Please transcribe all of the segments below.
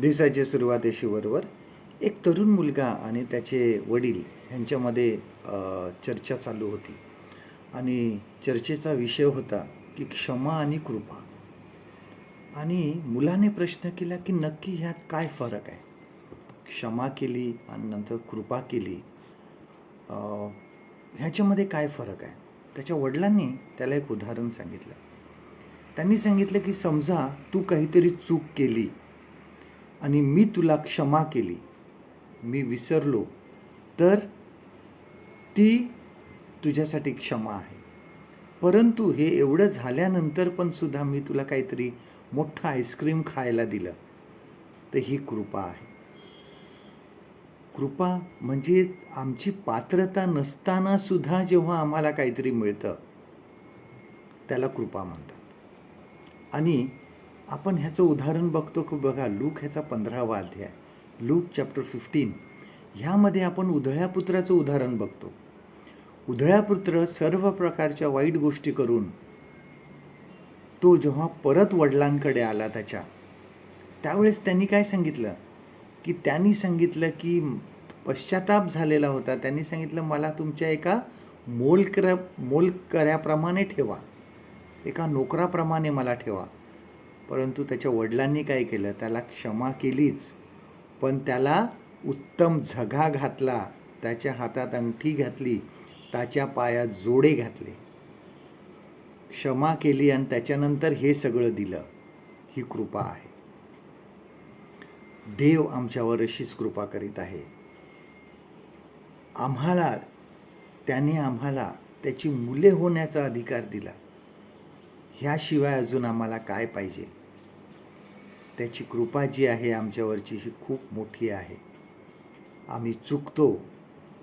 दिवसाची सुरुवात बरोबर एक तरुण मुलगा आणि त्याचे वडील ह्यांच्यामध्ये चर्चा चालू होती. आणि चर्चेचा विषय होता की क्षमा आणि कृपा. आणि मुलाने प्रश्न केला की नक्की ह्यात काय फरक आहे? क्षमा केली आणि नंतर कृपा केली. ह्याच्यामध्ये काय फरक आहे? त्याच्या वडिलांनी त्याला एक उदाहरण सांगितलं. त्यांनी सांगितलं की समजा तू काहीतरी चूक केली आणि मी तुला क्षमा केली. मी विसरलो तर ती तुझ्यासाठी क्षमा आहे. परंतु हे एवढं झाल्यानंतर पण सुद्धा मी तुला काहीतरी मोठं आईस्क्रीम खायला दिलं. तर ही कृपा आहे. कृपा म्हणजे आमची पात्रता नसताना सुद्धा जेव्हा आम्हाला काहीतरी मिळतं त्याला कृपा म्हणतात. आणि आपण ह्याचं उदाहरण बघतो की बघा लूक ह्याचा पंधरावा अध्याय लूक चॅप्टर फिफ्टीन ह्यामध्ये आपण उधळ्या पुत्राचं उदाहरण बघतो. उधळ्या पुत्र सर्व प्रकारच्या वाईट गोष्टी करून तो जेव्हा परत वडिलांकडे आला त्याच्या त्यावेळेस त्यांनी काय सांगितलं? की त्यांनी सांगितलं की पश्चाताप झालेला होता. त्यांनी सांगितलं मला तुमच्या एका मोलकऱ्या मोलकऱ्याप्रमाणे ठेवा. एका नोकराप्रमाणे मला ठेवा. परंतु त्याच्या वडिलांनी काय केलं? त्याला क्षमा केलीच. पण त्याला उत्तम झगा घातला. त्याच्या हातात अंगठी घातली. त्याच्या पायात जोडे घातले. क्षमा केली आणि त्याच्यानंतर हे सगळं दिलं. ही कृपा आहे. देव आमच्यावर अशीच कृपा करीत आहे. आम्हाला त्याने आम्हाला त्याची मुले होण्याचा अधिकार दिला. ह्याशिवाय अजून आम्हाला काय पाहिजे? त्याची कृपा जी आहे आमच्यावरची ही खूप मोठी आहे. आम्ही चुकतो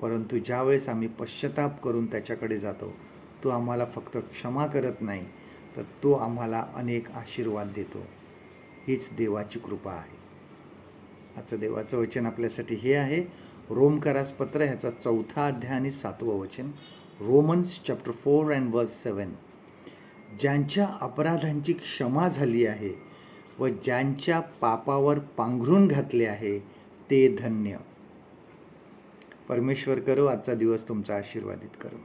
परंतु ज्यावेळेस आम्ही पश्चाताप करून त्याच्याकडे जातो तो आम्हाला फक्त क्षमा करत नाही तर तो आम्हाला अनेक आशीर्वाद देतो. हीच देवाची कृपा आहे. आजचं देवाचं वचन आपल्यासाठी हे आहे. रोमकारास पत्र ह्याचा चौथा अध्याय आणि सातवं वचन. Romans chapter four and verse seven ज्यांच्या अपराधांची क्षमा झाली आहे व ज्यांच्या पापावर पांघरून घातले आहे ते धन्य. परमेश्वर करो आजचा दिवस तुमचा आशीर्वादित करो.